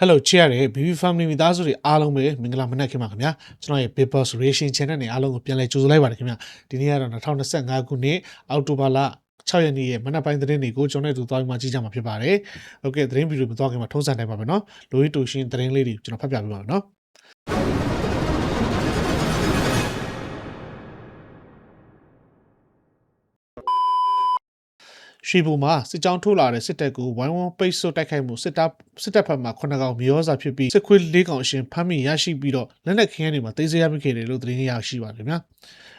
Hello ချစ်ရတဲ့ BB Family မိသားစုတွေအားလုံးပဲမင်္ဂလာမနက်ခင်ပါခင်ဗျာကျွန်တော်ရဲ့ Papers Ration Channel နဲ့အားလုံးကိုပြန်လည်ကြိုဆိုလိုက်ပါတယ်ခင်ဗျာဒီနေ့ကတော့2025ခုနှစ်အောက်တိုဘာလ6ရက်နေ့ရဲ့မနက်ပိုင်းသတင်းတွေကိုကျွန်တော်တို့သွားပြီးမှကြည့်ကြမှာဖြစ်ပါတယ်ဟုတ်ကဲ့သတင်းဗီဒီယိုမသွားခင်မှာထုံးစံတိုင်းပါမယ်နော်လိုရီတူရှင်သတင်းလေးတွေကျွန်တော်ဖတ်ပြပေးပါမယ်နော် ရွှေဘုံမှာစစ်ကြောင်းထိုးလာတဲ့စစ်တပ်ကိုဝိုင်းဝန်းပိတ်ဆို့တိုက်ခိုက်မှုစစ်တပ်စစ်တပ်ဘက်မှခုနှစ်ကောင်မြေဩဇာဖြစ်ပြီးစစ်ခွေးလေးကောင်အရှင်ဖမ်းမိရရှိပြီးတော့လက်နက်ခင်းတွေမှာသိမ်းဆည်းရမိခဲ့တယ်လို့သတင်းရရှိပါတယ်ဗျာ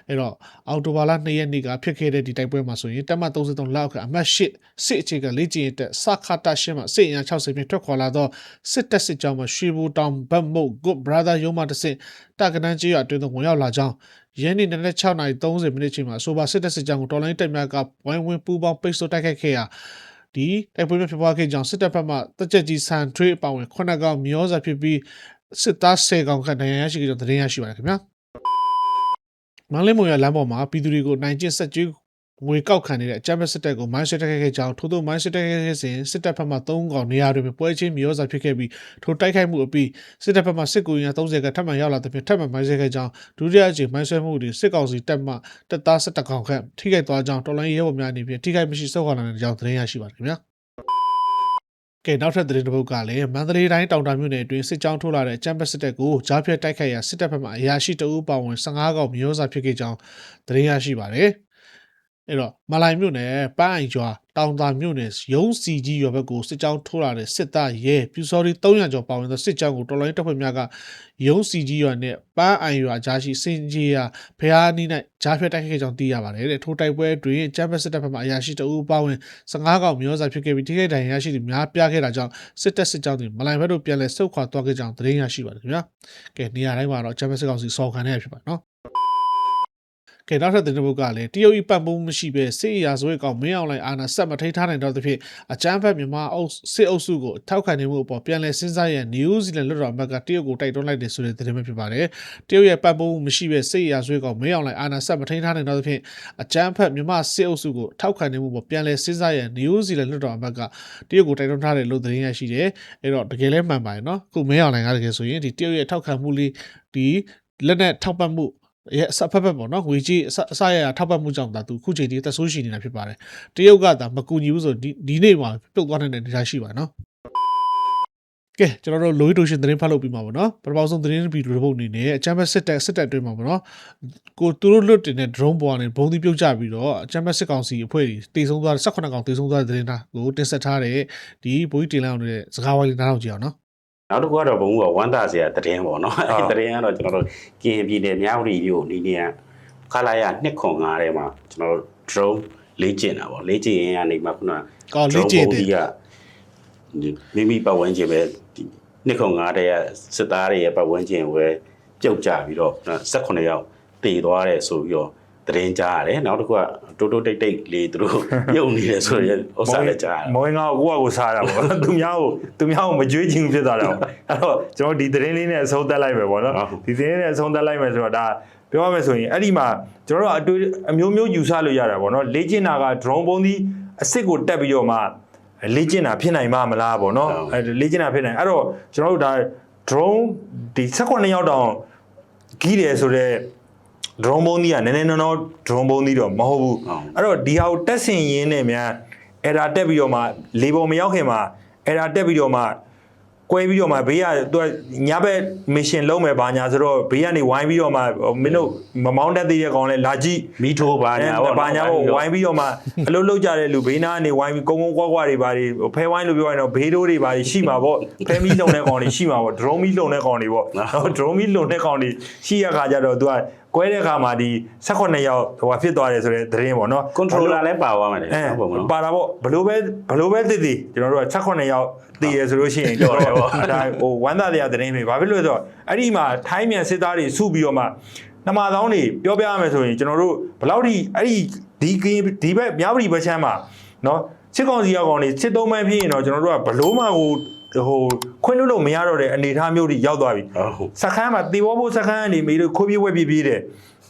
အဲ့တော့အော်တိုဘာလ2ရက်နေ့ကဖြစ်ခဲ့တဲ့ဒီတိုက်ပွဲမှာဆိုရင်တပ်မ33လောက်ကအမှတ်8စစ်အခြေကလေ့ကျင့်တဲ့စခတာရှင်းမှာစစ်အင်အား60ပြည့်ထွက်ခွာလာတော့စစ်တပ်စစ်ကြောင်းမှာရွှေဘုံတောင်ဘတ်မုတ် good brother ရုံးမှတစ်စစ်တာကနန်းကြီးရအတွင်းသို့ဝင်ရောက်လာကြောင်း ယင်းနေ့နနက်6:30မိနစ်ချိန်မှာဆိုပါစစ်တပ်စစ်ကြောင်းကိုတော်လိုင်းတက်များကဝိုင်းဝန်းပူးပေါင်းပိတ်ဆို့တိုက်ခိုက်ခဲ့ရာဒီတိုက်ပွဲဖြစ်ပွားခဲ့ကြောင်းစစ်တပ်ဘက်မှတက်ကြကြီးဆန်ထွေးအပောင်ဝင်ခုနှစ်ကောင်မျောစာဖြစ်ပြီးစစ်သား10ကောင်ခန့်နိုင်ရရှိခဲ့ကြောင်းသတင်းရရှိပါတယ်ခင်ဗျာမန္တလေးမုံရလမ်းပေါ်မှာပြည်သူတွေကိုနိုင်ကျင့်ဆက်ကျွေး ငွေကောက်ခံနေတဲ့အကြမ်းဖက်စစ်တပ်ကိုမိုင်းဆွဲတိုက်ခိုက်ခဲ့ကြောင်းထို့သောမိုင်းဆွဲတိုက်ခိုက်ခဲ့စဉ်စစ်တပ်ဘက်မှ3ကောင်နေရာတွင်ပွဲချင်းမျောစာဖြစ်ခဲ့ပြီးထိုတိုက်ခိုက်မှုအပြီးစစ်တပ်ဘက်မှစစ်ကူရင်း30ကထပ်မံရောက်လာတဲ့ဖြစ်ထပ်မံမိုင်းဆွဲခဲ့ကြောင်းဒုတိယအကြိမ်မိုင်းဆွဲမှုတွင်စစ်ကောင်စီတပ်မှတပ်သား17ကောင်ခန့်ထိခိုက်သွားကြောင်းတော်လိုင်းရဲဘော်များအနေဖြင့်ထိခိုက်မရှိဆုတ်ခွာလာတဲ့ကြောင်းသတင်းရရှိပါတယ်ခင်ဗျာကဲနောက်ထပ်သတင်းတစ်ပုဒ်ကလည်းမန္တလေးတိုင်းတောင်တာမြို့နယ်အတွင်းစစ်ကြောင်းထိုးလာတဲ့ချမ်ပစစ်တပ်ကိုကြားဖြတ်တိုက်ခိုက်ရာစစ်တပ်ဘက်မှအရာရှိတအူးပါဝင်15ကောင်မျိုးစားဖြစ်ခဲ့ကြောင်းသတင်းရရှိပါတယ် အဲ့တော့မလိုင်မြို့နယ်ပန်းအိုင်ကျွာတောင်တာမြို့နယ်ရုံးစီကြီးရွာဘက်ကိုစစ်ကြောင်းထိုးလာတဲ့စစ်သားရဲပြူစော်ရီ300ကျော်ပါဝင်သောစစ်ကြောင်းကိုတော်လိုင်းတပ်ဖွဲ့များကရုံးစီကြီးရွာနဲ့ပန်းအိုင်ရွာကြားရှိစင်ကြီးယာဖျားနီး၌ကြားဖြတ်တိုက်ခိုက်ခဲ့ကြောင်းသိရပါတယ်တဲ့ထိုးတိုက်ပွဲတွင်ချမ်ပစစ်တပ်ဘက်မှအရာရှိတအူးပါဝင်15ကောင်မျိုးစားဖြစ်ခဲ့ပြီးထိခိုက်ဒဏ်ရာရရှိသူများပြားခဲ့တာကြောင့်စစ်တပ်စစ်ကြောင်းတွေမလိုင်ဘက်တို့ပြန်လည်ဆုတ်ခွာသွားခဲ့ကြောင်းသတင်းရရှိပါတယ်ခင်ဗျာကဲနေရာတိုင်းမှာတော့ချမ်ပစစ်ကောင်စီစော်ခံနေရဖြစ်ပါတယ်နော် ကဲနောက်ထပ်သတင်းတစ်ပုဒ်ကလည်းတရုတ်ဤပတ်ပုံးမရှိပဲစစ်အရာဇဝတ်ကောင်မင်းအောင်လိုင်အာဏာဆက်မထိထားနိုင်တော့သဖြင့်အကြမ်းဖက်မြန်မာအုပ်စစ်အုပ်စုကိုထောက်ခံနေမှုအပေါ်ပြန်လည်စဉ်းစားရန်နယူးဇီလန်လွှတ်တော်အမတ်ကတရုတ်ကိုတိုက်တွန်းလိုက်တယ်ဆိုတဲ့သတင်းပဲဖြစ်ပါတယ်တရုတ်ရဲ့ပတ်ပုံးမရှိပဲစစ်အရာဇဝတ်ကောင်မင်းအောင်လိုင်အာဏာဆက်မထိထားနိုင်တော့သဖြင့်အကြမ်းဖက်မြန်မာစစ်အုပ်စုကိုထောက်ခံနေမှုအပေါ်ပြန်လည်စဉ်းစားရန်နယူးဇီလန်လွှတ်တော်အမတ်ကတရုတ်ကိုတိုက်တွန်းထားတယ်လို့သတင်းရရှိတယ်အဲ့တော့တကယ်လဲမှန်ပါတယ်နော်ခုမင်းအောင်လိုင်ကတကယ်ဆိုရင်ဒီတရုတ်ရဲ့ထောက်ခံမှုလေးဒီလက်နဲ့ထောက်ပံ့မှု ရဲ့အစဖက်ဖက်ပေါ့နော်ငွေကြီးအစအစရရထောက်ပံ့မှုကြောင့်ဒါသူခုချိန်ဒီသက်ဆိုးရှိနေတာဖြစ်ပါတယ်တရုတ်ကဒါမကူညီဘူးဆိုဒီဒီနေ့မှာပြုတ်သွားနိုင်တဲ့နေရာရှိပါနော်ကဲကျွန်တော်တို့လိုရီဒိုရှင်သတင်းဖတ်လုပ်ပြီးမှာပေါ့နော်ပထမဆုံးသတင်းဗီဒီယိုတစ်ပုဒ်အနေနဲ့အချမ်းဘက်စစ်တပ်စစ်တပ်အတွင်းမှာပေါ့နော်ကိုသူတို့လွတ်တင်တဲ့ drone ပေါ်ကနေဘုံသီးပြုတ်ကြပြီးတော့အချမ်းဘက်စစ်ကောင်စီအဖွဲ့တွေတေဆုံးသွား18ကောင်တေဆုံးသွားတဲ့သတင်းသားကိုတင်ဆက်ထားတဲ့ဒီဘိုးကြီးတင်လိုက်အောင်တဲ့စကားဝိုင်းလေးနားထောင်ကြည့်အောင်နော် နောက်တစ်ခုကတော့ဘုံကဝမ်းသာစရာသတင်းပေါ့နော်ဟုတ်အဲသတင်းကတော့ကျွန်တော်တို့ကရင်ပြည်နယ်မြောက်ရီမြို့ဒီနေ့ကခလာရ205ထဲမှာကျွန်တော်တို့ drone လေ့ကျင့်တာပေါ့လေ့ကျင့်ရင်ကနေမှခုနကကောလေ့ကျင့်တဲ့ drone ကမိမိပတ်ဝန်းကျင်ပဲဒီ205တဲ့ကစစ်သားတွေရဲ့ပတ်ဝန်းကျင်ဝဲပြုတ်ကြပြီးတော့18ယောက်တည်သွားတယ်ဆိုပြီးတော့ သတင်းကြားရတယ်နောက်တစ်ခုကတိုးတိုးတိတ်တိတ်လေးသူတို့ပြုတ်နေတယ်ဆိုရင်ဥစ္စာလည်းကြားရတယ်မောင်ငါကိုကိုကကိုစားတာပေါ့သူများကိုသူများကိုမကြွေးချင်ဘူးဖြစ်သွားတာပေါ့အဲ့တော့ကျွန်တော်ဒီသတင်းလေးနဲ့အဆုံးသတ်လိုက်မယ်ပေါ့နော်ဟုတ်ဒီသတင်းလေးနဲ့အဆုံးသတ်လိုက်မယ်ဆိုတော့ဒါပြောရမယ်ဆိုရင်အဲ့ဒီမှာကျွန်တော်တို့အတွေ့အမျိုးမျိုးယူဆလို့ရတာပေါ့နော်လေ့ကျင့်တာက drone ပုံးသီးအစ်စ်ကိုတက်ပြီးတော့မှလေ့ကျင့်တာဖြစ်နိုင်မှာမလားပေါ့နော်ဟုတ်အဲလေ့ကျင့်တာဖြစ်နိုင်အဲ့တော့ကျွန်တော်တို့ဒါ drone ဒီ18ရောက်တောင်ဂီးတယ်ဆိုတော့ drone ပုံးသီးကနည်းနည်းနော်နော် drone ပုံးသီးတော့မဟုတ်ဘူးဟုတ်အဲ့တော့ဒီဟာကိုတက်ဆင်ရင်းနဲ့များ error တက်ပြီးတော့မှလေပေါ်မရောက်ခင်မှာ error တက်ပြီးတော့မှကွဲပြီးတော့မှဘေးကသူကညဘက် mission လုံးမယ်ဘာညာဆိုတော့ဘေးကနေဝိုင်းပြီးတော့မှမင်းတို့မမောင်းတတ်သေးတဲ့ကောင်လဲလာကြည့်မီထိုးပါညာအဲဘာညာပေါ့ဝိုင်းပြီးတော့မှအလုပ်လုပ်ကြတဲ့လူဘေးနားကနေဝိုင်းပြီးကုန်းကုန်းကွာကွာတွေဘာတွေဖဲဝိုင်းလို့ပြောရင်တော့ဘေးတို့တွေဘာတွေရှိမှာပေါ့ဖဲမီလုံတဲ့ကောင်တွေရှိမှာပေါ့ drone မီလုံတဲ့ကောင်တွေပေါ့နော် drone မီလုံတဲ့ကောင်တွေရှိရခါကြတော့သူက ကွဲတဲ့ခါမှာဒီ18ယောက်ဟိုဖြစ်သွားတယ်ဆိုတဲ့သတင်းပေါ့နော် controller လည်းပါသွားမှာလေအဲဟုတ်ပါမလားပါတာပေါ့ဘလို့ပဲဘလို့ပဲတည်တည်ကျွန်တော်တို့က68ယောက်တည်ရဆိုလို့ရှိရင်တော်တယ်ပေါ့ဒါဟိုဝမ်းသာတရားသတင်းတွေဘာဖြစ်လို့လဲဆိုတော့အဲ့ဒီမှာထိုင်းမြန်စစ်သားတွေစုပြီးတော့မှနှမသောင်းတွေပြောပြရမယ်ဆိုရင်ကျွန်တော်တို့ဘယ်လောက်ထိအဲ့ဒီဒီကင်းဒီဘက်မြောက်ပြည်ဘက်ချမ်းမှာနော်စစ်ကောင်စီရောက်ကောင်တွေစစ်သုံးမှန်းဖြစ်ရင်တော့ကျွန်တော်တို့ကဘလို့မှဟို ဟိုခွင့်လွတ်လို့မရတော့တဲ့အနေအထားမျိုးတွေရောက်သွားပြီဟုတ်စခန်းမှာတေဘောဖို့စခန်းကနေမေးလို့ခိုးပြေးဝက်ပြေးပြေးတယ်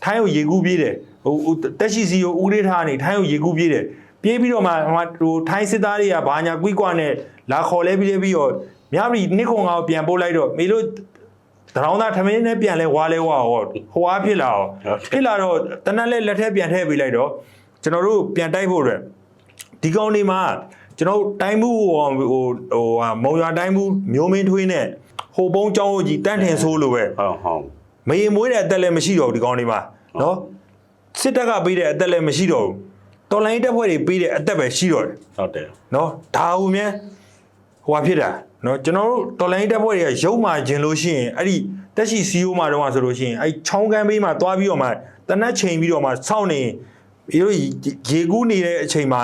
ထိုင်းကိုရေကူးပြေးတယ်ဟိုဟိုတက်ရှိစီကိုဦးလေးထားနေထိုင်းကိုရေကူးပြေးတယ်ပြေးပြီးတော့မှဟိုဟိုထိုင်းစစ်သားတွေကဘာညာကွီးကွာနဲ့လာခေါ်လဲပြီးလဲပြီးတော့မြပရီနှစ်ခုငါကိုပြန်ပို့လိုက်တော့မေလို့တရောင်းသားထမင်းနဲ့ပြန်လဲဝါလဲဝါဟောဟိုအားဖြစ်လာအောင်ဖြစ်လာတော့တနက်လက်လက်ထက်ပြန်ထည့်ပေးလိုက်တော့ကျွန်တော်တို့ပြန်တိုက်ဖို့အတွက်ဒီကောင်တွေမှာ ကျွန်တော်တို့တိုင်းမှုဟိုဟိုဟိုဟာမုံရွာတိုင်းမှုမျိုးမင်းထွေးနဲ့ဟိုပုံးကျောင်းကြီးတန့်ထင်ဆိုးလိုပဲဟုတ်ဟုတ်မရင်မွေးတဲ့အသက်လည်းမရှိတော့ဘူးဒီကောင်တွေမှာနော်စစ်တပ်ကပေးတဲ့အသက်လည်းမရှိတော့ဘူးတော်လိုင်းတပ်ဖွဲ့တွေပေးတဲ့အသက်ပဲရှိတော့တယ်ဟုတ်တယ်နော်ဒါဟုမြန်ဟိုဟာဖြစ်တာနော်ကျွန်တော်တို့တော်လိုင်းတပ်ဖွဲ့တွေကရုပ်မာခြင်းလို့ရှိရင်အဲ့ဒီတက်ရှိစီယိုမာတော့ဆိုလို့ရှိရင်အဲ့ချောင်းကမ်းဘေးမှာသွားပြီးတော့မှတနက်ချိန်ပြီးတော့မှစောင့်နေ ပြီးတော့ရေကူးနေတဲ့အချိန်မှာ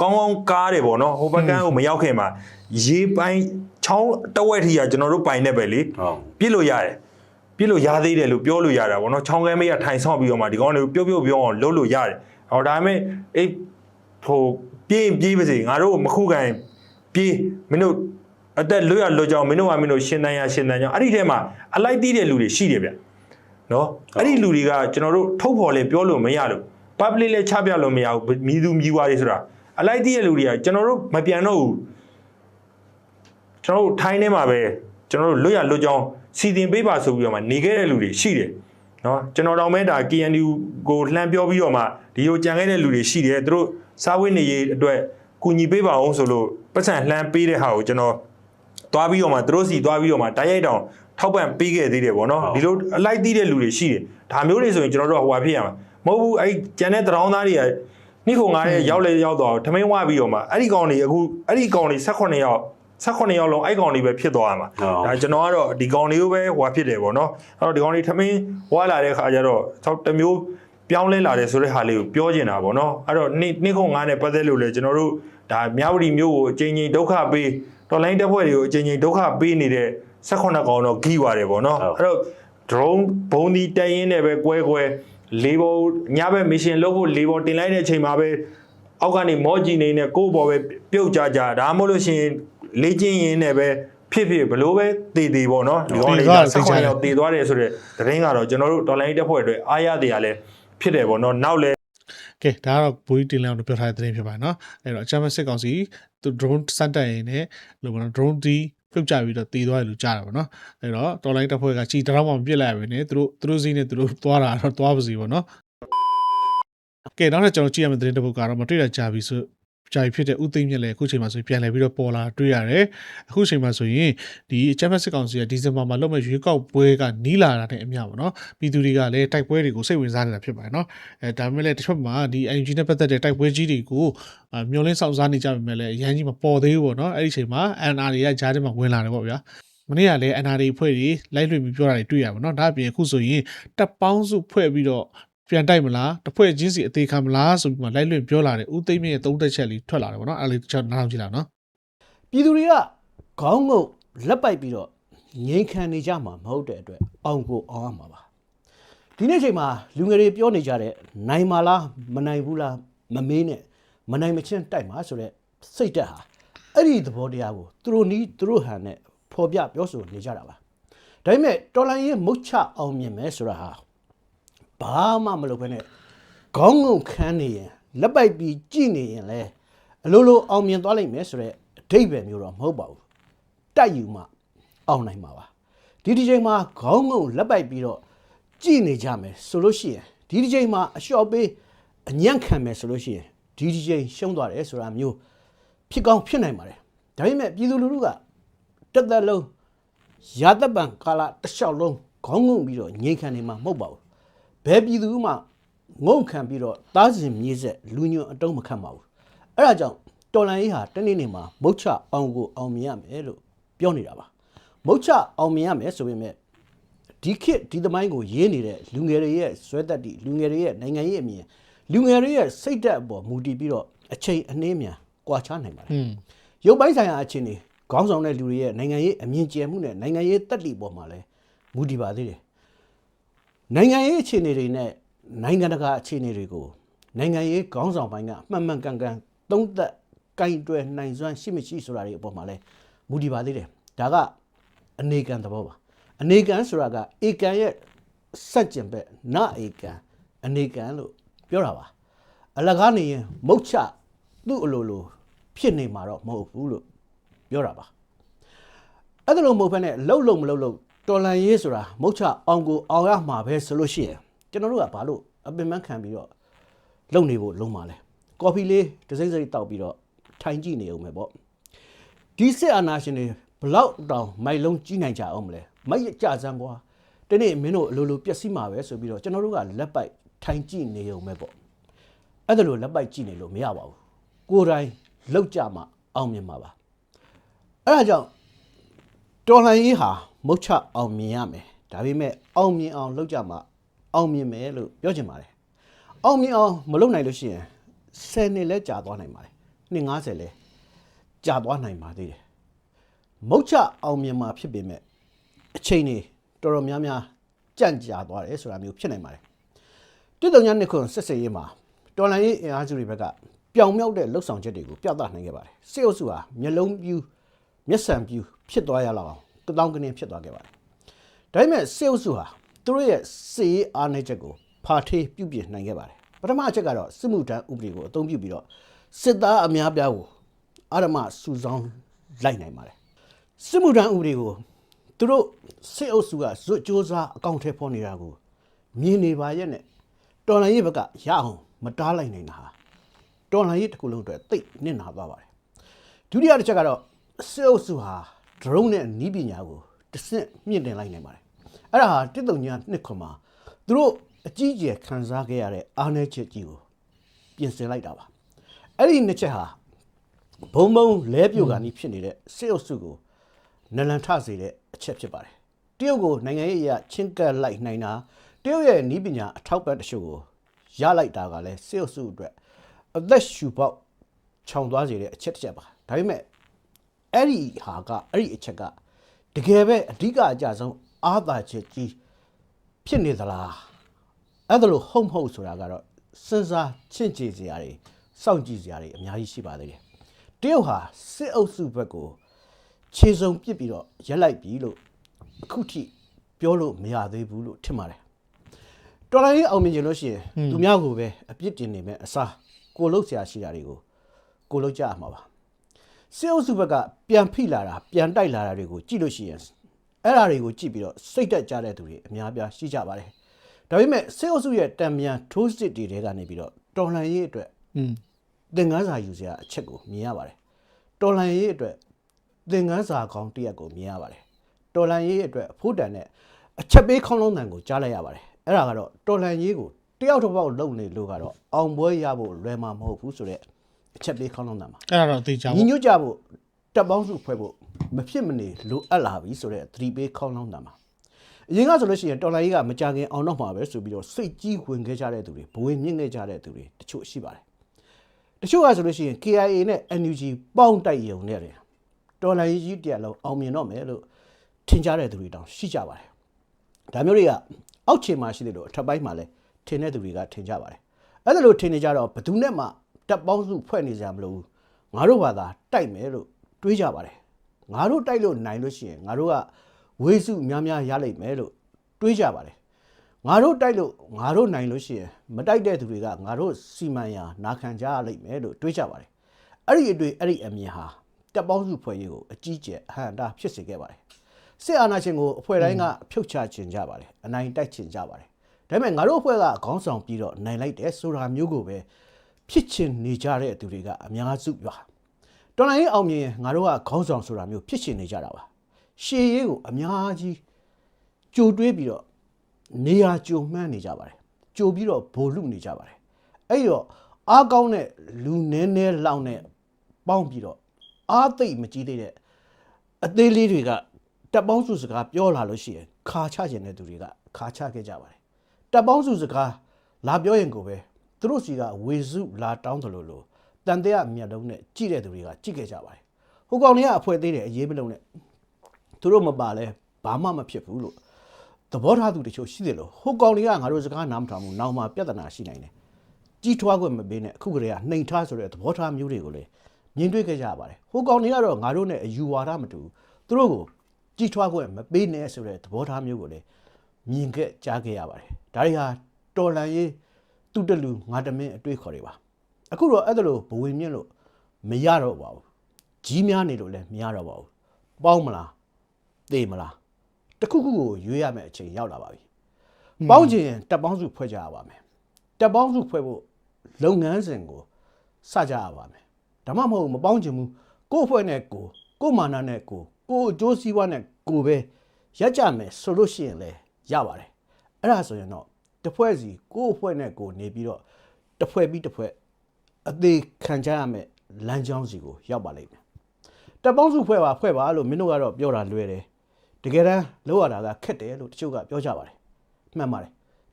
ကောင်းကောင်းကားတယ်ပေါ့နော်ဟိုဘက်ကန်းကိုမရောက်ခင်မှာရေပိုင်းချောင်းတဝက်ထီကကျွန်တော်တို့ပိုင်နေပဲလေဟုတ်ပြစ်လို့ရတယ်ပြစ်လို့ရသေးတယ်လို့ပြောလို့ရတာဗောနော်ချောင်းကမ်းမေးကထိုင်ဆောင်ပြီးတော့မှဒီကောင်တွေကိုပြုတ်ပြုတ်ပြောအောင်လုပ်လို့ရတယ်ဟောဒါပေမဲ့အေးဟိုပြေးပြေးပါစေငါတို့မခုကန်ပြေးမင်းတို့အသက်လွတ်ရလွတ်ကြောင်မင်းတို့ကမင်းတို့ရှင်းတန်းရရှင်းတန်းကြောင်အဲ့ဒီထဲမှာအလိုက်တီးတဲ့လူတွေရှိတယ်ဗျနော်အဲ့ဒီလူတွေကကျွန်တော်တို့ထုတ်ဖော်လဲပြောလို့မရလို့ public လဲချပြလို့မရဘူးမြည်သူမြည်ွားတွေဆိုတာအလိုက်တီးတဲ့လူတွေကကျွန်တော်တို့မပြန်တော့ဘူးကျွန်တော်တို့ထိုင်းထဲမှာပဲကျွန်တော်တို့လွတ်ရလွတ်ကြောင်းစီတင်ပေးပါဆိုပြီးတော့မှနေခဲ့တဲ့လူတွေရှိတယ်နော်ကျွန်တော်တော့မဲဒါ KNU ကိုလှမ်းပြောပြီးတော့မှဒီလိုကြံခဲ့တဲ့လူတွေရှိတယ်သူတို့စားဝတ်နေရေးအတွက်ကူညီပေးပါအောင်ဆိုလို့ပတ်စံလှမ်းပေးတဲ့ဟာကိုကျွန်တော်သွားပြီးတော့မှသူတို့စီသွားပြီးတော့မှတိုက်ရိုက်တောင်ထောက်ပံ့ပေးခဲ့သေးတယ်ဗောနော်ဒီလိုအလိုက်သီးတဲ့လူတွေရှိတယ်ဒါမျိုးတွေဆိုရင်ကျွန်တော်တို့ကဟိုဟာဖြစ်ရမှာ မဟုတ်ဘူးအဲ့ကြံတဲ့တရောင်းသားတွေကနိခုံငါရဲ့ရောက်လေရောက်တော့ထမင်းဝပြီးတော့မှအဲ့ဒီကောင်တွေအခုအဲ့ဒီကောင်တွေ18ယောက်18ယောက်လုံးအဲ့ကောင်တွေပဲဖြစ်သွားရမှာဟုတ်ဒါကျွန်တော်ကတော့ဒီကောင်တွေကိုပဲဟိုဖြစ်တယ်ပေါ့နော်အဲ့တော့ဒီကောင်တွေထမင်းဝါလာတဲ့ခါကျတော့သောက်တစ်မျိုးပြောင်းလဲလာတယ်ဆိုတဲ့ဟာလေးကိုပြောချင်တာပေါ့နော်အဲ့တော့နေ့နေ့ခုံငါးနဲ့ပတ်သက်လို့လေကျွန်တော်တို့ဒါမြဝတီမျိုးကိုအချိန်ချင်းဒုက္ခပေးတော်လိုင်းတက်ဖွဲ့တွေကိုအချိန်ချင်းဒုက္ခပေးနေတဲ့18ကောင်တော့ဂီးပါတယ်ပေါ့နော်အဲ့တော့ drone ဘုံဒီတက်ရင်နဲ့ပဲကွဲကွဲ လေးဘောညဘက်မရှင်လုပ်ဖို့လေးဘောတင်လိုက်တဲ့အချိန်မှာပဲအောက်ကနေမော့ကြည့်နေနဲ့ကိုယ့်ဘောပဲပြုတ်ကြကြဒါမှမဟုတ်လို့ရှင်လေ့ကျင့်ရင်းနဲ့ပဲဖြစ်ဖြစ်ဘလို့ပဲတည်တည်ပေါ့နော်ဒီကောင်လေးကဆက်ခွန်ရောက်တည်သွားတယ်ဆိုတော့တရင်ကတော့ကျွန်တော်တို့တော်လိုင်းတက်ဖွဲ့အတွက်အားရတရားလဲဖြစ်တယ်ပေါ့နော်နောက်လဲကဲဒါကတော့ဘူရီတင်လောင်းတို့ပြောထားတဲ့သတင်းဖြစ်ပါတယ်နော်အဲ့တော့အချမ်းစစ်ကောင်စီသူ drone စတက်ရင်းနဲ့လို့ပေါ့နော် drone ဒီ ပြုတ်ကြပြီးတော့တည်သွားတယ်လို့ကြားတာပေါ့နော်အဲ့တော့တော်လိုင်းတပ်ဖွဲ့ကကြီးတောင်မှမပြစ်လိုက်ရပဲねသူတို့သူတို့စီးနေသူတို့သွားတာတော့သွားပါစီပေါ့နော်ကဲနောက်ထပ်ကျွန်တော်ကြည့်ရမယ့်သတင်းတစ်ပုဒ်ကတော့မတွေ့ရကြပြီဆို ကြာပြီဖြစ်တဲ့ဥသိမ်းမြက်လည်းအခုချိန်မှာဆိုရင်ပြန်လည်ပြီးတော့ပေါ်လာတွေ့ရတယ်အခုချိန်မှာဆိုရင်ဒီအချမ်းမစစ်ကောင်စီကဒီဇင်ဘာမှာလုပ်မဲ့ရွေးကောက်ပွဲကနီးလာတာတဲ့အမျှပေါ့နော်ပြည်သူတွေကလည်းတိုက်ပွဲတွေကိုစိတ်ဝင်စားနေတာဖြစ်ပါတယ်နော်အဲဒါပေမဲ့လည်းတစ်ချက်မှာဒီ NUG နဲ့ပတ်သက်တဲ့တိုက်ပွဲကြီးတွေကိုအာမျောလင်းဆောင်စားနေကြပေမဲ့လည်းအရန်ကြီးမပေါ်သေးဘူးပေါ့နော်အဲ့ဒီအချိန်မှာ NR တွေကဂျားထဲမှာဝင်လာတယ်ပေါ့ဗျာမနေ့ကလည်း NR တွေဖွဲ့တွေလိုက်လွှင့်ပြီးပြောတာတွေတွေ့ရပါတော့ဒါအပြင်အခုဆိုရင်တပ်ပေါင်းစုဖွဲ့ပြီးတော့ ပြန်တိုက်မလားတစ်ဖွဲ့ချင်းစီအသေးခံမလားဆိုပြီးမှလိုက်လွှင့်ပြောလာတယ်ဦးသိမ့်မြင့်ရဲ့သုံးသက်ချက်လေးထွက်လာတယ်ပေါ့နော်အဲ့ဒါလေးတစ်ချက်နားထောင်ကြည့်လာနော်ပြည်သူတွေကခေါင်းငုံလက်ပိုက်ပြီးတော့ငိန်ခံနေကြမှာမဟုတ်တဲ့အတွက်အောင်ကိုအောင်ရမှာပါဒီနေ့ချိန်မှာလူငယ်တွေပြောနေကြတဲ့နိုင်ပါလားမနိုင်ဘူးလားမမေးနဲ့မနိုင်မချင်းတိုက်မှာဆိုတော့စိတ်တက်ဟာအဲ့ဒီသဘောတရားကိုသူတို့နီးသူတို့ဟန်နဲ့ဖော်ပြပြောဆိုနေကြတာပါဒါပေမဲ့တော်လိုင်းရဲ့မုတ်ချအောင်မြင်မယ်ဆိုတာဟာ ဘာမှမလုပ်ဘဲနဲ့ခေါင်းငုံခန်းနေရင်လက်ပိုက်ပြီးကြည်နေရင်လဲအလိုလိုအောင်မြင်သွားလိမ့်မယ်ဆိုတော့အဓိပ္ပာယ်မျိုးတော့မဟုတ်ပါဘူးတိုက်ယူမှအောင်နိုင်မှာပါဒီဒီချိန်မှာခေါင်းငုံလက်ပိုက်ပြီးတော့ကြည်နေကြမယ်ဆိုလို့ရှိရင်ဒီဒီချိန်မှာအလျှော့ပေးအညံ့ခံမယ်ဆိုလို့ရှိရင်ဒီဒီချိန်ရှုံးသွားတယ်ဆိုတာမျိုးဖြစ်ကောင်းဖြစ်နိုင်ပါတယ်ဒါပေမဲ့ပြည်သူလူထုကတက်သက်လုံးရာသက်ပံကာလတစ်လျှောက်လုံးခေါင်းငုံပြီးတော့ငြိမ်ခံနေမှာမဟုတ်ပါဘူး ဘယ်ပြည်သူမှငုံခံပြီးတော့တားစဉ်မြေးဆက်လူညွန့်အတုံးမခံပါဘူးအဲ့ဒါကြောင့်တော်လန်ရေးဟာတနေ့နေ့မှာမုတ်ချအောင်ကိုအောင်မြင်ရမယ်လို့ပြောနေတာပါမုတ်ချအောင်မြင်ရမယ်ဆိုပေမဲ့ဒီခေတ်ဒီသမိုင်းကိုရေးနေတဲ့လူငယ်တွေရဲ့ဇွဲတက်တီလူငယ်တွေရဲ့နိုင်ငံရေးအမြင်လူငယ်တွေရဲ့စိတ်ဓာတ်အပေါ်မူတည်ပြီးတော့အချိန်အနှင်းမြန်ကွာခြားနိုင်ပါတယ်อืม။ရုပ်ပိုင်းဆိုင်ရာအခြေအနေခေါင်းဆောင်တဲ့လူတွေရဲ့နိုင်ငံရေးအမြင်ကျယ်မှုနဲ့နိုင်ငံရေးတက်တီပေါ်မှာလည်းမူတည်ပါသေးတယ်။ နိုင်ငံရေးအခြေအနေတွေနဲ့နိုင်ငံတကာအခြေအနေတွေကိုနိုင်ငံရေးခေါင်းဆောင်ပိုင်းကအမှန်မှန်ကန်ကန်သုံးသပ်ကင်တွယ်နိုင်စွမ်းရှိမရှိဆိုတာတွေအပေါ်မှာလည်းမူတည်ပါသေးတယ်။ဒါကအနေကံသဘောပါအနေကံဆိုတာကဧကံရဲ့စက်ကျင်ဘက်နဧကံအနေကံလို့ပြောတာပါအလကားနေရင်မုတ်ချသူ့အလိုလိုဖြစ်နေမှာတော့မဟုတ်ဘူးလို့ပြောတာပါအဲ့ဒါလို့မဟုတ်ဘဲနဲ့လှုပ်လို့မလှုပ်လို့ တော်လန်ရေးဆိုတာမုတ်ချအောင်ကိုအောင်ရမှာပဲဆိုလို့ရှိရင်ကျွန်တော်တို့ကဘာလို့အပင်ပန်းခံပြီးတော့လုံနေဖို့လုံးပါလဲကော်ဖီလေးတစ်စိမ့်စိမ့်တောက်ပြီးတော့ထိုင်ကြည့်နေအောင်ပဲပေါ့ဒီစစ်အာဏာရှင်တွေဘလောက်တောင်မိုက်လုံးကြီးနိုင်ကြအောင်မလဲမိုက်ကြစမ်းကွာဒီနေ့မင်းတို့အလိုလိုပျက်စီးမှာပဲဆိုပြီးတော့ကျွန်တော်တို့ကလက်ပိုက်ထိုင်ကြည့်နေအောင်ပဲပေါ့အဲ့ဒါလို့လက်ပိုက်ကြည့်နေလို့မရပါဘူးကိုယ်တိုင်လောက်ကြမှာအောင်မြင်မှာပါအဲ့ဒါကြောင့်တော်လှန်ရေးဟာ မုတ်ချအောင်မြင်ရမယ်ဒါပေမဲ့အောင်မြင်အောင်လုပ်ကြမှာအောင်မြင်မယ်လို့ပြောချင်ပါတယ်အောင်မြင်အောင်မလုပ်နိုင်လို့ရှိရင်10နှစ်လဲကြာသွားနိုင်ပါတယ်နှစ်90လဲကြာသွားနိုင်ပါသေးတယ်မုတ်ချအောင်မြင်မှာဖြစ်ပေမဲ့အချိန်နေတော်တော်များများကြန့်ကြာသွားတယ်ဆိုတာမျိုးဖြစ်နိုင်ပါတယ်တိတုံညာနှစ်ခွန်းဆက်ဆက်ရေးမှာတော်လှန်ရေးအင်အားစုတွေဘက်ကပြောင်မြောက်တဲ့လှုပ်ဆောင်ချက်တွေကိုပြသနိုင်ခဲ့ပါတယ်စစ်အုပ်စုဟာမျက်လုံးပြူးမျက်စံပြူဖြစ်သွားရလောက်အောင်က တောင်းကနင်းဖြစ်သွားခဲ့ပါတယ်။ဒါပေမဲ့စေအုပ်စုဟာသူတို့ရဲ့စေရေးအားနည်းချက်ကိုဖာထေးပြုပြင်နိုင်ခဲ့ပါတယ်။ပထမအချက်ကတော့စစ်မှုထမ်းဥပဒေကိုအသုံးပြုပြီးတော့စစ်သားအများပြားကိုအာရမစုဆောင်းလိုက်နိုင်ပါတယ်။စစ်မှုထမ်းဥပဒေကိုသူတို့စစ်အုပ်စုကဇွတ်စ조사အကောင့်ထဲပေါ်နေတာကိုမြင်နေပါရဲ့နဲ့တော်လိုင်းရေးဘက်ကရအောင်မတားလိုက်နိုင်တာဟာတော်လိုင်းရေးတစ်ခုလုံးအတွက်တိတ်နစ်နာသွားပါတယ်။ဒုတိယတစ်ချက်ကတော့စစ်အုပ်စုဟာ drone နဲ့နီးပညာကိုတစ်ဆင့်မြင့်တင်လိုက်နိုင်ပါတယ်အဲ့ဒါဟာတစ်တုံညာနှစ်ခွန်မှာသူတို့အကြီးအကျယ်ခံစားခဲ့ရတဲ့အားနည်းချက်ကြီးကိုပြင်ဆင်လိုက်တာပါအဲ့ဒီနှစ်ချက်ဟာဘုံဘုံလဲပြိုကန်ကြီးဖြစ်နေတဲ့စစ်အုပ်စုကိုနလန်ထစေတဲ့အချက်ဖြစ်ပါတယ်တရုတ်ကိုနိုင်ငံရေးအရာချင်းကပ်လိုက်နိုင်တာတရုတ်ရဲ့နီးပညာအထောက်ပံ့တချို့ကိုရလိုက်တာကလည်းစစ်အုပ်စုအတွက်အသက်ရှူပေါက်ခြောင်သွားစေတဲ့အချက်တစ်ချက်ပါဒါပေမဲ့ အဲ့ဒီဟာကအဲ့ဒီအချက်ကတကယ်ပဲအဓိကအကြဆုံးအာသာချက်ကြီးဖြစ်နေသလားအဲ့ဒါလို့ဟုတ်မဟုတ်ဆိုတာကတော့စဉ်းစားချင့်ကြည့်စရာတွေစောင့်ကြည့်စရာတွေအများကြီးရှိပါသေးတယ်တရုတ်ဟာစစ်အုပ်စုဘက်ကိုခြေစုံပစ်ပြီးတော့ရက်လိုက်ပြီလို့အခုထိပြောလို့မရသေးဘူးလို့ထင်ပါတယ်တော်လိုင်းရေးအောင်မြင်ကြလို့ရှိရင်သူများကိုပဲအပြစ်တင်နေမဲ့အစားကိုလုတ်ဆရာရှိတာတွေကိုကိုလုတ်ကြရမှာပါ စစ်အုပ်စုဘက်ကပြန်ဖိလာတာပြန်တိုက်လာတာတွေကိုကြည့်လို့ရှိရင်အဲ့ဒါတွေကိုကြည့်ပြီးတော့စိတ်တက်ကြတဲ့သူတွေအများအပြားရှိကြပါတယ်ဒါပေမဲ့စစ်အုပ်စုရဲ့တံမြန်ထိုးစစ်တွေတဲကနေပြီးတော့တော်လှန်ရေးအတွက်อืมသင်ခန်းစာယူစရာအချက်ကိုမြင်ရပါတယ်တော်လှန်ရေးအတွက်သင်ခန်းစာကောင်းတစ်ရက်ကိုမြင်ရပါတယ်တော်လှန်ရေးအတွက်အဖို့တန်တဲ့အချက်ပေးခေါင်းလုံးတန်ကိုကြားလိုက်ရပါတယ်အဲ့ဒါကတော့တော်လှန်ရေးကိုတယောက်တစ်ပေါက်လုံနေလို့ကတော့အောင်ပွဲရဖို့လွယ်မှာမဟုတ်ဘူးဆိုတော့အ ချက်ပေးခေါင်းလုံးတန်ပါအဲ့ဒါတော့အသေးချောင်းညီညွတ်ကြဖို့တပ်ပေါင်းစုဖွဲ့ဖို့မဖြစ်မနေလိုအပ်လာပြီဆိုတော့သတိပေးခေါင်းလောင်းတာမှာအရင်ကဆိုလို့ရှိရင်တော်လိုင်းကြီးကမကြခင်အောင်တော့မှာပဲဆိုပြီးတော့စိတ်ကြီးဝင်ခဲ့ကြတဲ့သူတွေဘဝင်မြင့်ခဲ့ကြတဲ့သူတွေတချို့ရှိပါတယ်တချို့ကဆိုလို့ရှိရင် KIA နဲ့ NUG ပေါင်းတိုက်ရုံနဲ့တယ်တော်လိုင်းကြီးတရားလုံးအောင်မြင်တော့မယ်လို့ထင်ကြတဲ့သူတွေတောင်ရှိကြပါတယ်ဒါမျိုးတွေကအောက်ခြေမှာရှိတယ်လို့အထက်ပိုင်းမှာလည်းထင်တဲ့သူတွေကထင်ကြပါတယ်အဲ့ဒါလို့ထင်နေကြတော့ဘယ်သူနဲ့မှ တပ်ပေါင်းစုဖွဲ့နေကြမလို့ငါတို့ဘာသာတိုက်မယ်လို့တွေးကြပါတယ်ငါတို့တိုက်လို့နိုင်လို့ရှိရင်ငါတို့ကဝေစုများများရလိမ့်မယ်လို့တွေးကြပါတယ်ငါတို့တိုက်လို့ငါတို့နိုင်လို့ရှိရင်မတိုက်တဲ့သူတွေကငါတို့စီမံရာနာခံကြရလိမ့်မယ်လို့တွေးကြပါတယ်အဲ့ဒီအတွေ့အဲ့ဒီအမြင်ဟာတပ်ပေါင်းစုဖွဲ့ရေးကိုအကြီးကျယ်အဟန့်တားဖြစ်စေခဲ့ပါတယ်စစ်အာဏာရှင်ကိုအဖွဲ့တိုင်းကဖြုတ်ချခြင်းကြပါတယ်အနိုင်တိုက်ခြင်းကြပါတယ်ဒါပေမဲ့ငါတို့အဖွဲ့ကခေါင်းဆောင်ပြီးတော့နိုင်လိုက်တယ်ဆိုတာမျိုးကိုပဲ ဖြစ်ချင်နေကြတဲ့သူတွေကအများစုပါတော်လိုင်းရေးအောင်မြင်ရင်ငါတို့ကခေါင်းဆောင်ဆိုတာမျိုးဖြစ်ရှင်နေကြတာပါရှေးရေးကိုအများကြီးကြိုတွေးပြီးတော့နေရာကြိုမှန်းနေကြပါတယ်ကြိုပြီးတော့ဘိုလ်လူနေကြပါတယ်အဲ့တော့အားကောင်းတဲ့လူနည်းနည်းလောင်းနဲ့ပေါင်းပြီးတော့အားသိပ်မကြီးသေးတဲ့အသေးလေးတွေကတပ်ပေါင်းစုစကားပြောလာလို့ရှိရင်ခါချခြင်းတဲ့သူတွေကခါချခဲ့ကြပါတယ်တပ်ပေါင်းစုစကားလာပြောရင်ကိုပဲ သူတို့စီကဝေစုလာတောင်းတယ်လို့လို့တန်တဲ့အမျက်လုံးနဲ့ကြည့်တဲ့သူတွေကကြည့်ခဲ့ကြပါတယ်။ဟိုကောင်တွေကအဖွဲသေးတယ်အရေးမလုံးနဲ့သူတို့မပါလဲဘာမှမဖြစ်ဘူးလို့သဘောထားသူတချို့ရှိတယ်လို့ဟိုကောင်တွေကငါတို့စကားနားမထောင်ဘူးနောက်မှပြဿနာရှိနိုင်တယ်။ကြီးထွားခွင့်မပေးနဲ့အခုကလေးကနှိမ်ထားဆိုတဲ့သဘောထားမျိုးတွေကိုလည်းမြင်တွေ့ခဲ့ကြရပါတယ်။ဟိုကောင်တွေကတော့ငါတို့နဲ့အယူဝါဒမတူဘူးသူတို့ကိုကြီးထွားခွင့်မပေးနဲ့ဆိုတဲ့သဘောထားမျိုးကိုလည်းမြင်ခဲ့ကြားခဲ့ရပါတယ်။ဒါတွေဟာတော်လန်ရေး သူတလူငါတမင်းအတွေ့ခေါ်တွေပါ။အခုတော့အဲ့ဒါလို့ဘဝင်မြင့်လို့မရတော့ပါဘူးကြီးများနေလို့လည်းမရတော့ပါဘူးပေါင်းမလားသေမလားတစ်ခုခုကိုရွေးရမယ့်အချိန်ရောက်လာပါပြီပေါင်းချင်ရင်တက်ပေါင်းစုဖွဲ့ကြရပါမယ်တက်ပေါင်းစုဖွဲ့ဖို့လုပ်ငန်းစဉ်ကိုစကြရပါမယ်ဒါမှမဟုတ်မပေါင်းချင်ဘူးကိုယ့်အဖွဲ့နဲ့ကိုယ်ကိုယ့်မာနနဲ့ကိုယ်ကိုယ့်အကျိုးစီးပွားနဲ့ကိုယ်ပဲရက်ကြမယ်ဆိုလို့ရှိရင်လည်းရပါတယ်အဲ့ဒါဆိုရင်တော့ တစ်ဖွဲ့စီကိုယ့်အဖွဲ့နဲ့ကိုယ်နေပြီးတော့တစ်ဖွဲ့ပြီးတစ်ဖွဲ့အသေးခံကြရမယ်လမ်းကြောင်းစီကိုရောက်ပါလိမ့်မယ်တပ်ပေါင်းစုဖွဲ့ပါဖွဲ့ပါလို့မင်းတို့ကတော့ပြောတာလွယ်တယ်တကယ်တမ်းလောက်ရတာကခက်တယ်လို့တချို့ကပြောကြပါတယ်မှန်ပါတယ်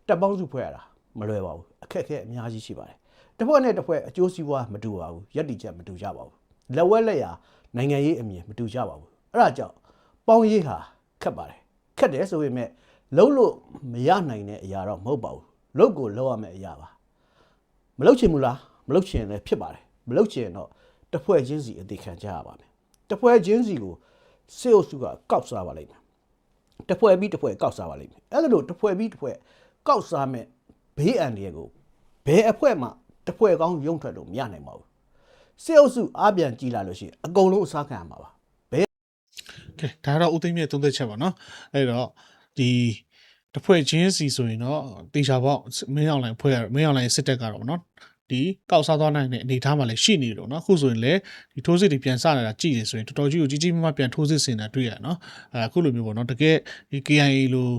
တပ်ပေါင်းစုဖွဲ့ရတာမလွယ်ပါဘူးအခက်အခဲအများကြီးရှိပါတယ်တစ်ဖွဲ့နဲ့တစ်ဖွဲ့အကျိုးစီးပွားမတူပါဘူးယက်တီချက်မတူကြပါဘူးလက်ဝဲလက်ရာနိုင်ငံရေးအမြင်မတူကြပါဘူးအဲ့ဒါကြောင့်ပေါင်းရေးဟာခက်ပါတယ်ခက်တယ်ဆိုပေမဲ့ လုံးလို့မရနိုင်တဲ့အရာတော့မဟုတ်ပါဘူးလုံးကိုလုံးရမယ့်အရာပါမလုတ်ချင်ဘူးလားမလုတ်ချင်ရင်လည်းဖြစ်ပါတယ်မလုတ်ချင်ရင်တော့တစ်ဖွဲ့ချင်းစီအသေးခံကြရပါမယ်တစ်ဖွဲ့ချင်းစီကိုစေအုပ်စုကကောက်စားပါလိမ့်မယ်တစ်ဖွဲ့ပြီးတစ်ဖွဲ့ကောက်စားပါလိမ့်မယ်အဲ့ဒါလို့တစ်ဖွဲ့ပြီးတစ်ဖွဲ့ကောက်စားမဲ့ဘေးအန္တရာယ်ကိုဘယ်အဖွဲ့မှတစ်ဖွဲ့ကောင်းရုံထွက်လို့မရနိုင်ပါဘူးစေအုပ်စုအားပြန်ကြည့်လာလို့ရှိရင်အကုန်လုံးအစားခံရမှာပါဘယ်ကဲဒါကတော့ဦးသိမ်းမြတ်သုံးသက်ချက်ပါနော်အဲ့တော့ ဒီတဖွဲ့ချင်းစီဆိုရင်တော့တေချာပေါ့မင်းအောင်လိုင်းဖွဲ့မင်းအောင်လိုင်းစစ်တက်ကတော့ဗောနော်ဒီကောက်စားသွားနိုင်တဲ့အနေအထားမှာလည်းရှိနေတယ်နော်အခုဆိုရင်လည်းဒီထိုးစစ်တွေပြန်စနေတာကြည့်နေဆိုရင်တော်တော်ကြီးကိုကြီးကြီးမားမားပြန်ထိုးစစ်ဆင်တာတွေ့ရနော်အခုလိုမျိုးပေါ့နော်တကယ်ဒီ KIA လို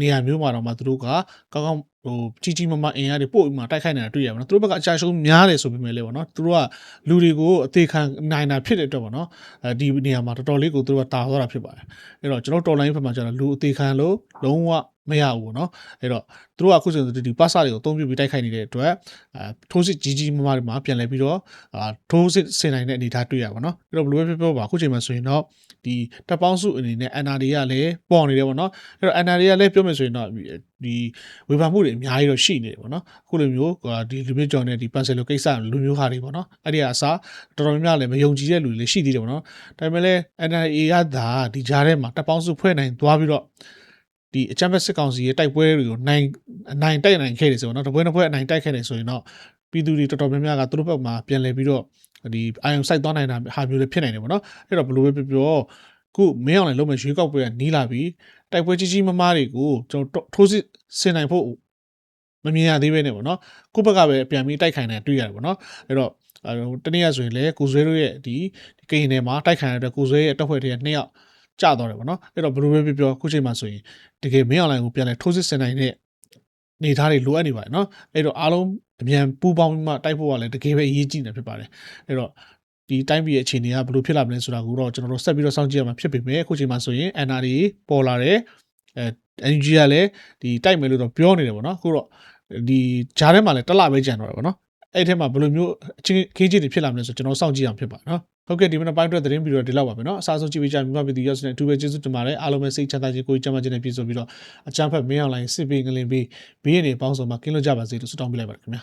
နေရာမျိုးမှာတော့မှသူတို့ကကောင်းကောင်းဟိုကြီးကြီးမားမားအင်အားတွေပို့ပြီးမှတိုက်ခိုက်နေတာတွေ့ရပါတော့သူတို့ဘက်ကအကြရှုံးများတယ်ဆိုပေမဲ့လည်းပေါ့နော်သူတို့ကလူတွေကိုအသေးခံနိုင်တာဖြစ်တဲ့အတွက်ပေါ့နော်အဲဒီနေရာမှာတော်တော်လေးကိုသူတို့ကတာသွားတာဖြစ်ပါတယ်အဲ့တော့ကျွန်တော်တော်လိုင်းဖက်မှာကျတော့လူအသေးခံလို့လုံးဝမရဘူးပေါ့နော်အဲ့တော့သူတို့ကအခုဆိုဒီဒီပတ်စာတွေကိုအသုံးပြုပြီးတိုက်ခိုက်နေတဲ့အတွက်အဲထိုးစစ်ကြီးကြီးမားမားတွေမှာပြန်လဲပြီးတော့အာထိုးစစ်ဆင်နိုင်တဲ့အနေအထားတွေ့ရပါတော့အဲ့တော့ဘယ်လိုပဲပြောပါအခုချိန်မှာဆိုရင်တော့ဒီတပ်ပေါင်းစုအနေနဲ့ NRD ကလည်းပေါ်နေတယ်ပေါ့နော်အဲ့တော့ NRD ကလည်းပြောမယ်ဆိုရင်တော့ ဒီဝေဖန်မှုတွေအများကြီးတော့ရှိနေတယ်ပေါ့နော်အခုလိုမျိုးဒီလူမျိုးကြောင်တဲ့ဒီ parcel လိုကိစ္စလူမျိုးဟာတွေပေါ့နော်အဲ့ဒီအစားတော်တော်များများလည်းမယုံကြည်တဲ့လူတွေလည်းရှိသေးတယ်ပေါ့နော်ဒါပေမဲ့လည်း NRA ကသာဒီကြားထဲမှာတပ်ပေါင်းစုဖွဲ့နိုင်သွားပြီးတော့ဒီအချမ်းဘက်စစ်ကောင်စီရဲ့တိုက်ပွဲတွေကိုနိုင်နိုင်တိုက်နိုင်ခဲ့တယ်ဆိုတော့တပွဲတစ်ပွဲအနိုင်တိုက်ခဲ့တယ်ဆိုရင်တော့ပြည်သူတွေတော်တော်များများကသူတို့ဘက်မှာပြန်လဲပြီးတော့ဒီအာယုံစိုက်သွားနိုင်တာဟာမျိုးတွေဖြစ်နိုင်တယ်ပေါ့နော်အဲ့တော့ဘယ်လိုပဲပြောပြော ခုမင်းအောင်လည်းလုံးမဲ့ရွေးကောက်ပွဲကနီးလာပြီးတိုက်ပွဲကြီးကြီးမားမားတွေကိုကျွန်တော်ထိုးစစ်ဆင်နိုင်ဖို့မမြင်ရသေးပဲねပေါ့နော်ခုဘက်ကပဲပြန်ပြီးတိုက်ခိုင်နေတာတွေ့ရတယ်ပေါ့နော်အဲ့တော့အဲတနေ့ကဆိုရင်လည်းကိုဆွဲတို့ရဲ့ဒီကရင်ထဲမှာတိုက်ခိုင်ရတဲ့ကိုဆွဲရဲ့တပ်ဖွဲ့တွေနှစ်ယောက်ကြတော့တယ်ပေါ့နော်အဲ့တော့ဘယ်လိုပဲပြောပြောခုချိန်မှာဆိုရင်တကယ်မင်းအောင်လိုင်းကိုပြန်လဲထိုးစစ်ဆင်နိုင်တဲ့နေသားတွေလိုအပ်နေပါတယ်နော်အဲ့တော့အားလုံးအမြန်ပူးပေါင်းပြီးမှတိုက်ဖို့ကလည်းတကယ်ပဲအရေးကြီးနေဖြစ်ပါတယ်အဲ့တော့ ဒီတိုင်းပြည်ရဲ့အခြေအနေကဘယ်လိုဖြစ်လာမလဲဆိုတာကိုတော့ကျွန်တော်တို့ဆက်ပြီးတော့စောင့်ကြည့်ရမှာဖြစ်ပေမဲ့အခုချိန်မှာဆိုရင် NRD ပေါ်လာတယ်အဲ NG ကလည်းဒီတိုက်မယ်လို့တော့ပြောနေတယ်ပေါ့နော်အခုတော့ဒီဂျားထဲမှာလည်းတက်လာပဲကြံတော့တယ်ပေါ့နော်အဲ့ထဲမှာဘယ်လိုမျိုးအချင်းခင်းကြီးတွေဖြစ်လာမလဲဆိုကျွန်တော်စောင့်ကြည့်အောင်ဖြစ်ပါနော်ဟုတ်ကဲ့ဒီမနက်ပိုင်းအတွက်သတင်းဗီဒီယိုဒီလောက်ပါပဲเนาะအစားဆုံးကြည့်ပေးကြမြန်မာပြည်သူရောက်စတဲ့အထူးပဲကျေးဇူးတင်ပါတယ်အားလုံးပဲစိတ်ချမ်းသာခြင်းကိုယ်ကျန်းမာခြင်းနဲ့ပြည့်စုံပြီးတော့အချမ်းဖက်မင်းအောင်လိုင်းစစ်ပေးငလင်ပေးဘေးရည်ပေါင်းစုံမှာကင်းလွတ်ကြပါစေလို့ဆုတောင်းပေးလိုက်ပါတယ်ခင်ဗျာ